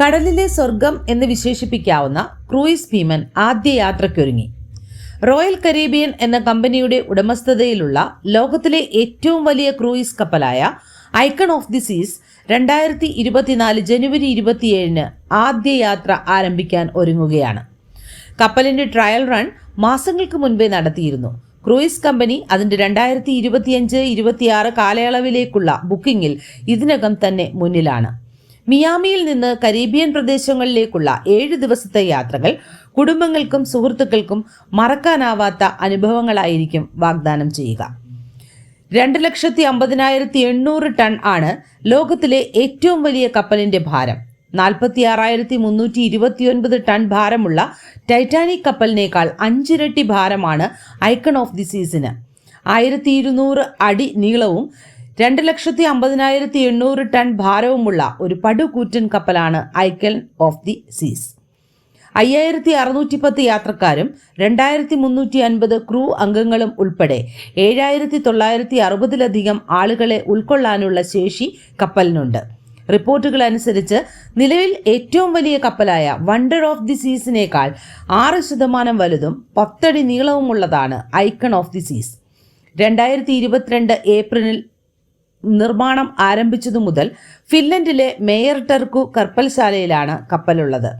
കടലിലെ സ്വർഗം എന്ന് വിശേഷിപ്പിക്കാവുന്ന ക്രൂയിസ് ഭീമൻ ആദ്യ യാത്രയ്ക്കൊരുങ്ങി. റോയൽ കരീബിയൻ എന്ന കമ്പനിയുടെ ഉടമസ്ഥതയിലുള്ള ലോകത്തിലെ ഏറ്റവും വലിയ ക്രൂയിസ് കപ്പലായ ഐക്കൺ ഓഫ് ദി സീസ് രണ്ടായിരത്തി ഇരുപത്തിനാല് ജനുവരി ഇരുപത്തിയേഴിന് ആദ്യ യാത്ര ആരംഭിക്കാൻ ഒരുങ്ങുകയാണ്. കപ്പലിന്റെ ട്രയൽ റൺ മാസങ്ങൾക്ക് മുൻപേ നടത്തിയിരുന്നു. ക്രൂയിസ് കമ്പനി അതിന്റെ രണ്ടായിരത്തി ഇരുപത്തിയഞ്ച് ഇരുപത്തിയാറ് കാലയളവിലേക്കുള്ള ബുക്കിംഗിൽ ഇതിനകം തന്നെ മുന്നിലാണ്. മിയാമിയിൽ നിന്ന് കരീബിയൻ പ്രദേശങ്ങളിലേക്കുള്ള ഏഴ് ദിവസത്തെ യാത്രകൾ കുടുംബങ്ങൾക്കും സുഹൃത്തുക്കൾക്കും മറക്കാനാവാത്ത അനുഭവങ്ങളായിരിക്കും വാഗ്ദാനം ചെയ്യുക. രണ്ട് ലക്ഷത്തി അമ്പതിനായിരത്തി എണ്ണൂറ് ടൺ ആണ് ലോകത്തിലെ ഏറ്റവും വലിയ കപ്പലിന്റെ ഭാരം. നാൽപ്പത്തി ആറായിരത്തി മുന്നൂറ്റി ഇരുപത്തിയൊൻപത് ടൺ ഭാരമുള്ള ടൈറ്റാനിക് കപ്പലിനേക്കാൾ അഞ്ചിരട്ടി ഭാരമാണ് ഐക്കൺ ഓഫ് ദി സീസിന്. ആയിരത്തി ഇരുന്നൂറ് അടി നീളവും രണ്ട് ലക്ഷത്തി അമ്പതിനായിരത്തി എണ്ണൂറ് ടൺ ഭാരവുമുള്ള ഒരു പടുകൂറ്റൻ കപ്പലാണ് ഐക്കൽ ഓഫ് ദി സീസ്. അയ്യായിരത്തി അറുന്നൂറ്റി പത്ത് യാത്രക്കാരും രണ്ടായിരത്തി മുന്നൂറ്റി അൻപത് ക്രൂ അംഗങ്ങളും ഉൾപ്പെടെ ഏഴായിരത്തി തൊള്ളായിരത്തി അറുപതിലധികം ആളുകളെ ഉൾക്കൊള്ളാനുള്ള ശേഷി കപ്പലിനുണ്ട്. റിപ്പോർട്ടുകൾ അനുസരിച്ച് നിലവിൽ ഏറ്റവും വലിയ കപ്പലായ വണ്ടർ ഓഫ് ദി സീസിനേക്കാൾ ആറ് ശതമാനം വലുതും പത്തടി നീളവുമുള്ളതാണ് ഐക്കൺ ഓഫ് ദി സീസ്. രണ്ടായിരത്തി ഇരുപത്തിരണ്ട് ഏപ്രിലിൽ നിർമ്മാണം ആരംഭിച്ചതു മുതൽ ഫിൻലൻഡിലെ മേയർ ടെർക്കു കപ്പൽശാലയിലാണ് കപ്പലുള്ളത്.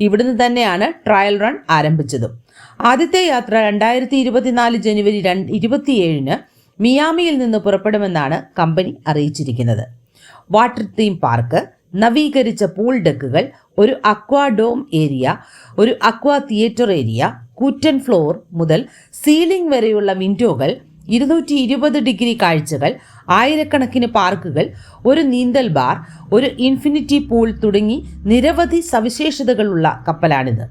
ഇവിടുന്ന് തന്നെയാണ് ട്രയൽ റൺ ആരംഭിച്ചതും. ആദ്യത്തെ യാത്ര രണ്ടായിരത്തി ഇരുപത്തിനാല് ജനുവരി രണ്ട് ഇരുപത്തിയേഴിന് മിയാമിയിൽ നിന്ന് പുറപ്പെടുമെന്നാണ് കമ്പനി അറിയിച്ചിരിക്കുന്നത്. വാട്ടർ തീം പാർക്ക് നവീകരിച്ച പൂൾ ഡെക്കുകൾ ഒരു അക്വാ ഡോം ഏരിയ ഒരു അക്വാ തിയേറ്റർ ഏരിയ കൂറ്റൻ ഫ്ലോർ മുതൽ സീലിംഗ് വരെയുള്ള വിൻഡോകൾ ഇരുന്നൂറ്റി ഇരുപത് ഡിഗ്രി കാഴ്ചകൾ ആയിരക്കണക്കിന് പാർക്കുകൾ ഒരു നീന്തൽ ബാർ ഒരു ഇൻഫിനിറ്റി പൂൾ തുടങ്ങി നിരവധി സവിശേഷതകളുള്ള കപ്പലാണിത്.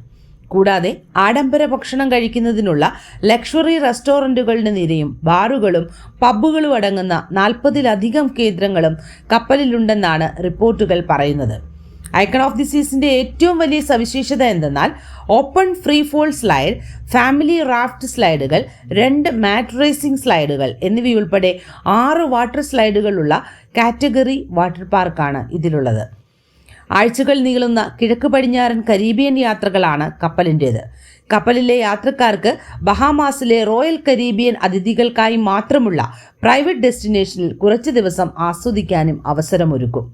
കൂടാതെ ആഡംബര ഭക്ഷണം കഴിക്കുന്നതിനുള്ള ലക്ഷറി റെസ്റ്റോറന്റുകളുടെ നിരയും ബാറുകളും പബ്ബുകളും അടങ്ങുന്ന നാൽപ്പതിലധികം കേന്ദ്രങ്ങളും കപ്പലിലുണ്ടെന്നാണ് റിപ്പോർട്ടുകൾ പറയുന്നത്. ഐക്കൺ ഓഫ് ദി സീസിന്റെ ഏറ്റവും വലിയ സവിശേഷത എന്തെന്നാൽ open free fall slide family raft സ്ലൈഡുകൾ രണ്ട് മാറ്റ് റേസിംഗ് സ്ലൈഡുകൾ എന്നിവയുൾപ്പെടെ ആറ് വാട്ടർ സ്ലൈഡുകളുള്ള കാറ്റഗറി വാട്ടർ പാർക്കാണ് ഇതിലുള്ളത്. ആഴ്ചകൾ നീളുന്ന കിഴക്ക് പടിഞ്ഞാറൻ കരീബിയൻ യാത്രകളാണ് കപ്പലിന്റേത് കപ്പലിലെ യാത്രക്കാർക്ക് ബഹാമാസിലെ റോയൽ കരീബിയൻ അതിഥികൾക്കായി മാത്രമുള്ള പ്രൈവറ്റ് ഡെസ്റ്റിനേഷനിൽ കുറച്ച് ദിവസം ആസ്വദിക്കാനും അവസരമൊരുക്കും.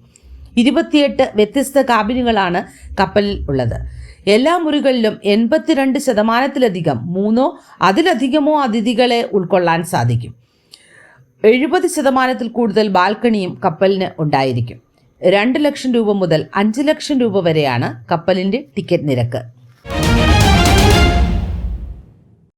ഇരുപത്തിയെട്ട് വ്യത്യസ്ത കാബിനുകളാണ് കപ്പലിൽ ഉള്ളത്. എല്ലാ മുറികളിലും എൺപത്തിരണ്ട് ശതമാനത്തിലധികം മൂന്നോ അതിലധികമോ അതിഥികളെ ഉൾക്കൊള്ളാൻ സാധിക്കും. എഴുപത് ശതമാനത്തിൽ കൂടുതൽ ബാൽക്കണിയും കപ്പലിന് ഉണ്ടായിരിക്കും. രണ്ട് ലക്ഷം രൂപ മുതൽ അഞ്ച് ലക്ഷം രൂപ വരെയാണ് കപ്പലിന്റെ ടിക്കറ്റ് നിരക്ക്.